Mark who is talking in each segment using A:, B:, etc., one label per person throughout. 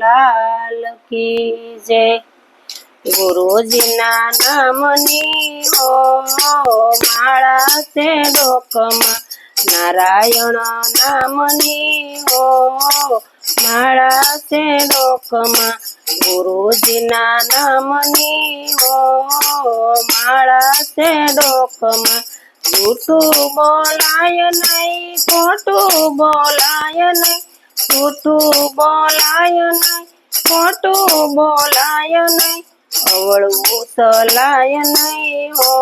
A: લાલ કી જય ગુરુજીના નામની હો માળા છે ડોકમાં નારાયણ નામની હો માળા છે ડોકમાં ગુરુજીના નામની હો માળા છે ડોકમાં જૂઠું બોલાય નહીં, ખોટું બોલાય નહીં. જૂઠું બોલાય નહીં, ખોટું બોલાય નહીં, અવળવું સલાય નહીં હો,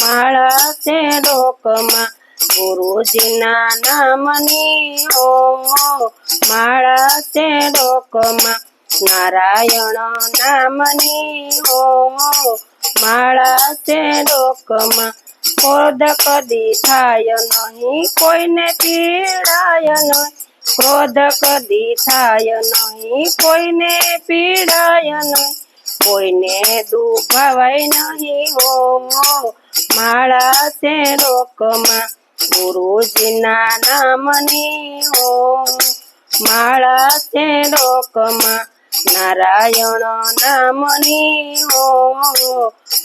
A: માળા છે ડોકમાં ગુરુજીના નામની હો, માળા છે ડોકમાં નારાયણ નામની હો, માળા છે ડોકમાં ક્રોધ કદી થાય નહીં, કોઈને પીડાય નહીં. ક્રોધ કદી થાય નહીં, કોઈને પીડાય નહીં, કોઈને દુભાવાય નહીં. હો માળા છે લોકમાં, ગુરુજીના નામની. હો માળા છે લોકમાં, નારાયણ નામની. હો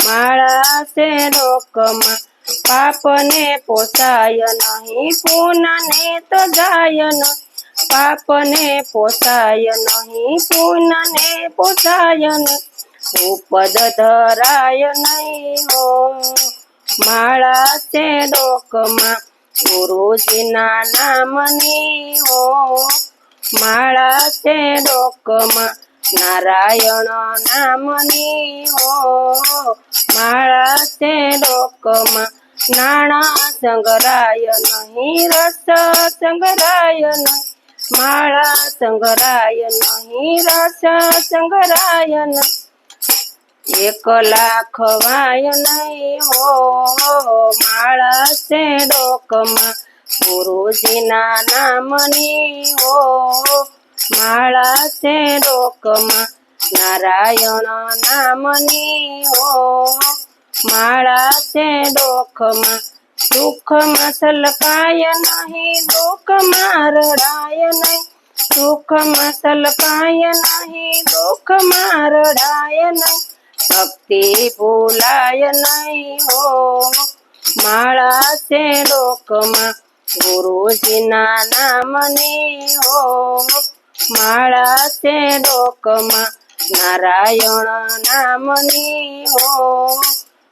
A: માળા છે લોકમાં, પાપને પોસાય નહીં, પૂનને તો જાય નહીં પાપને પોસાય નહીં, પૂનને પોસાય નહીં. ઉપદ ધરાય નહીં હો. માળા છે ડોકમાં, ગુરુજીના નામની હો. માળા છે ડોકમાં, નારાયણ નામની હો. માળા છે ડોકમાં, નાણા સંગરાય નહીં, રસ સંગરાય નહીં. માળા સંગરાયન હીરા રસ સંગરાય નહીં એક લાખ વાય નહીં હો, માળા છે ડોકમાં ગુરુજીના નામની હો, માળા છે ડોકમાં નારાયણ નામની હો, માળા છે ડોકમાં સુખમાં સલકાય નહીં, દુઃખમાં રડાય નહીં. દુઃખમાં સલકાય નહીં, દુઃખમાં રડાય નહીં. ભક્તિ ભૂલાય નહીં હો માળા છે ડોકમાં ગુરુજીના નામની હો માળા છે ડોકમાં નારાયણ નામની હો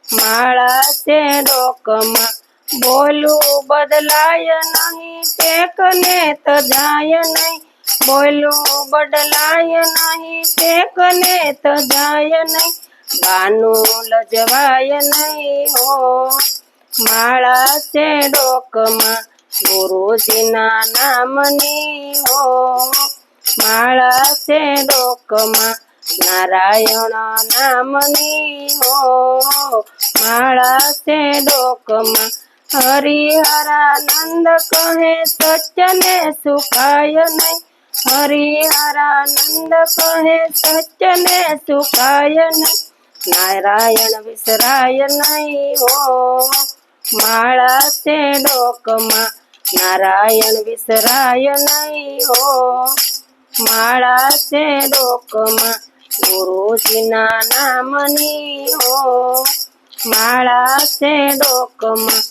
A: માળા છે ડોકમાં બોલું બદલાય નહીં ટેકને તો જાય નહીં. બોલું બદલાય નહીં ટેકને તો જાય નહીં. બાનું લજવાય નહીં હો. માળા છે ડોકમાં, ગુરુજીના નામની હો. માળા છે ડોકમાં, નારાયણ નામની હો. માળા છે ડોકમાં હરિહરાનંદ કહે, સચને સુખાય નહીં. હરિહરાનંદ કહે, સચને સુખાય નહીં. નારાયણ વિસરાય નહીં હો. માળા છે ડોકમાં, નારાયણ વિસરાય નહીં હો. માળા છે ડોકમાં, ગુરુજીના નામની હો. માળા છે ડોકમાં